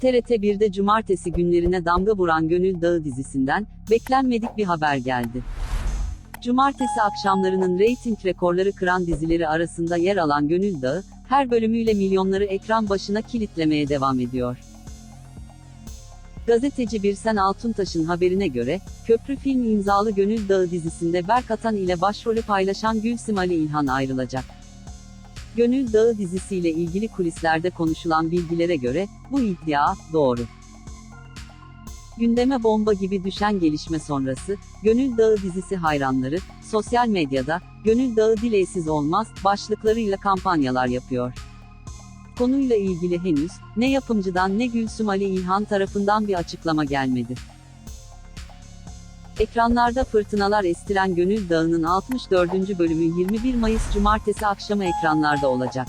TRT 1'de cumartesi günlerine damga vuran Gönül Dağı dizisinden, beklenmedik bir haber geldi. Cumartesi akşamlarının reyting rekorları kıran dizileri arasında yer alan Gönül Dağı, her bölümüyle milyonları ekran başına kilitlemeye devam ediyor. Gazeteci Birsen Altuntaş'ın haberine göre, Köprü Film imzalı Gönül Dağı dizisinde Berk Atan ile başrolü paylaşan Gülsim Ali İlhan ayrılacak. Gönül Dağı dizisiyle ilgili kulislerde konuşulan bilgilere göre, bu iddia, doğru. Gündeme bomba gibi düşen gelişme sonrası, Gönül Dağı dizisi hayranları, sosyal medyada, Gönül Dağı dileysiz olmaz, başlıklarıyla kampanyalar yapıyor. Konuyla ilgili henüz, ne yapımcıdan ne Gülsüm Ali İlhan tarafından bir açıklama gelmedi. Ekranlarda fırtınalar estiren Gönül Dağı'nın 64. bölümü 21 Mayıs Cumartesi akşamı ekranlarda olacak.